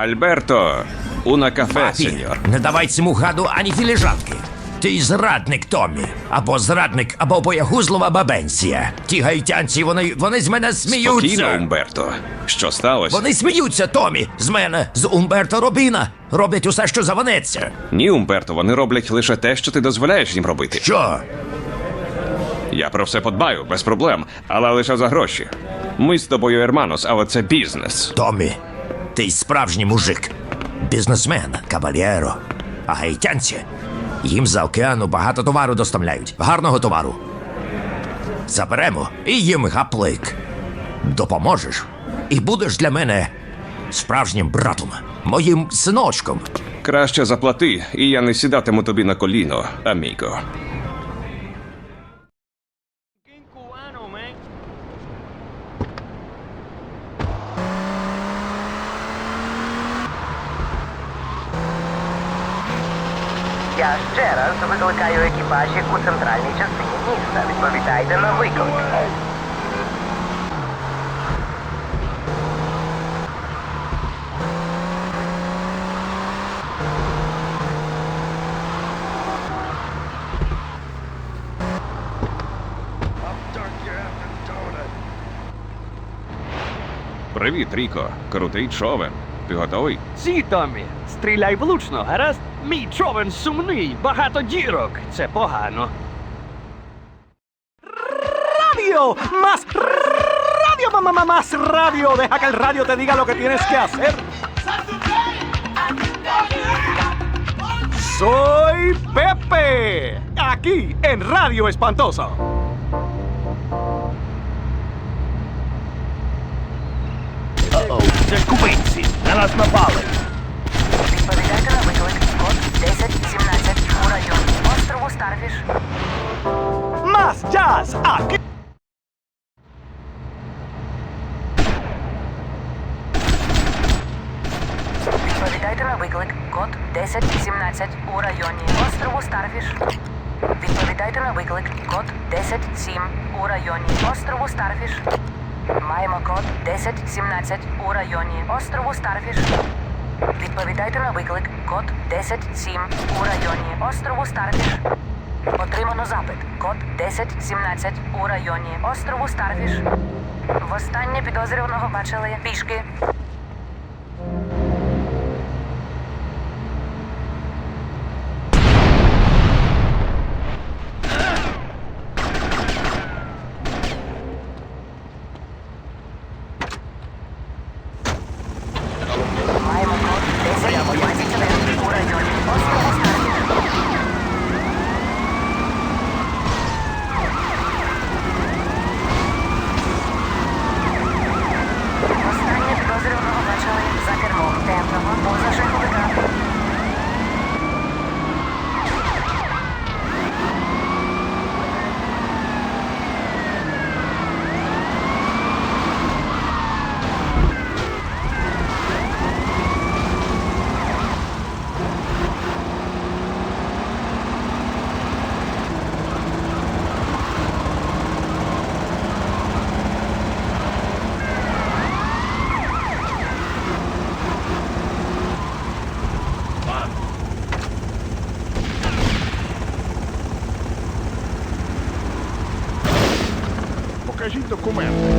Альберто, уна кафе, Папі, сеньор. не давай цьому гаду ані філіжанки. Ти зрадник Томі, або зрадник, або боягузлова бабенція. Ті гаїтянці, вони, вони з мене сміються. Спокійно, Умберто. Що сталося? Вони сміються, Томі, з мене, з Умберто Робіна. Роблять усе, що заванеться. Ні, Умберто, вони роблять лише те, що ти дозволяєш їм робити. Що? Я про все подбаю, без проблем, але лише за гроші. Ми з тобою ерманос, але це бізнес. Томі, ти справжній мужик. Бізнесмен, кавальєро. А гаїтянці, їм за океану багато товару доставляють. Гарного товару. Заберемо і їм гаплик. Допоможеш. І будеш для мене справжнім братом, моїм синочком. Краще заплати, і я не сідатиму тобі на коліно, аміго. Я ще раз викликаю екіпажі у центральній частині міста. Відповідайте на виклик. Привіт, Ріко. Крутий човен. Ти готовий? Сі, Томмі, стріляй влучно, гаразд? Мій човен сумний, багато дірок. Це погано. Radio, más radio, mamá, mamá, más radio. Deja que el radio te diga lo que tienes que hacer. Soy Pepe, aquí en Radio Espantoso. Нас напали. Відповідайте на виклик. Код 1017 у районі острову Старфіш. Más jazz, aquí. Відповідайте на виклик. Код 1017 у районі острову Старфіш. Відповідайте на виклик. Код 107 у районі острову Старфіш. Код 1017 у районі острову Старфіш. Відповідайте на виклик. Код 107 у районі острову Старфіш. Отримано запит. Код 1017 у районі острову Старфіш. Востаннє підозрюваного бачили пішки. Покажіть документи.